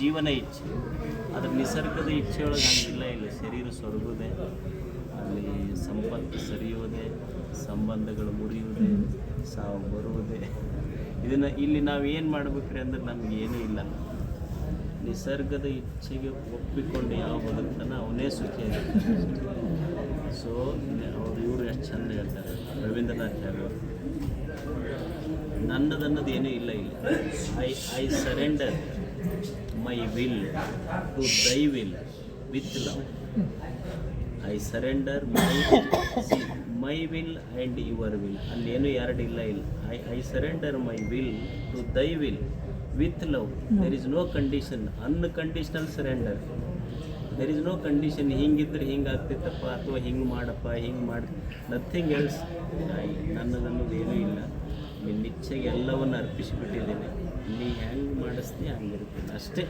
ಜೀವನ ಇಚ್ಛೆ. ಅದ್ರ ನಿಸರ್ಗದ ಇಚ್ಛೆಯೊಳಗೆ ಹಂಗಿಲ್ಲ. ಇಲ್ಲ ಶರೀರ ಸೊರಗುದೆ ಅಲ್ಲಿ ಸಂಪತ್ತು ಸರಿಯುವುದೇ, ಸಂಬಂಧಗಳು ಮುರಿಯುವುದೇ, ಸಾವು ಬರುವುದೇ. ಇದನ್ನು ಇಲ್ಲಿ ನಾವು ಏನು ಮಾಡ್ಬೇಕ್ರಿ ಅಂದ್ರೆ ನಮ್ಗೆ ಏನೂ ಇಲ್ಲ. ನಿಸರ್ಗದ ಇಚ್ಛೆಗೆ ಒಪ್ಪಿಕೊಂಡು ಯಾವ ಬದುಕ್ತಾನೆ ಅವನೇ ಸುಖಿ ಸೊ ಅವ್ರು ಇವರು ಎಷ್ಟು ಚಂದ ಹೇಳ್ತಾರೆ. ರವೀಂದ್ರನಾಥ್ ಟ್ಯಾಗೋರ್. ನನ್ನದನ್ನೋದು ಏನೂ ಇಲ್ಲ ಇಲ್ಲ. I I surrender my will to thy will with love I surrender my my will and your will ಅಲ್ಲೇನು ಎರಡು ಇಲ್ಲ ಇಲ್ಲ. I I surrender my will to thy will with love there is no condition unconditional surrender there is no condition ಹಿಂಗಿದ್ರೆ ಹಿಂಗೆ ಆಗ್ತಿತ್ತಪ್ಪ ಅಥವಾ ಹಿಂಗೆ ಮಾಡಪ್ಪ, ಹಿಂಗೆ ಮಾಡಿ ನಥಿಂಗ್ ಎಲ್ಸ್ ನನ್ನದನ್ನೋದು ಏನೂ ಇಲ್ಲ. ಇಚ್ಛೆಗೆ ಎಲ್ಲವನ್ನು ಅರ್ಪಿಸಿಬಿಟ್ಟಿದ್ದೀನಿ. ನೀ ಹೆಂಗೆ ಮಾಡಿಸ್ತೀನಿ ಹಂಗಿರ್ತೀನಿ. ಅಷ್ಟೇ.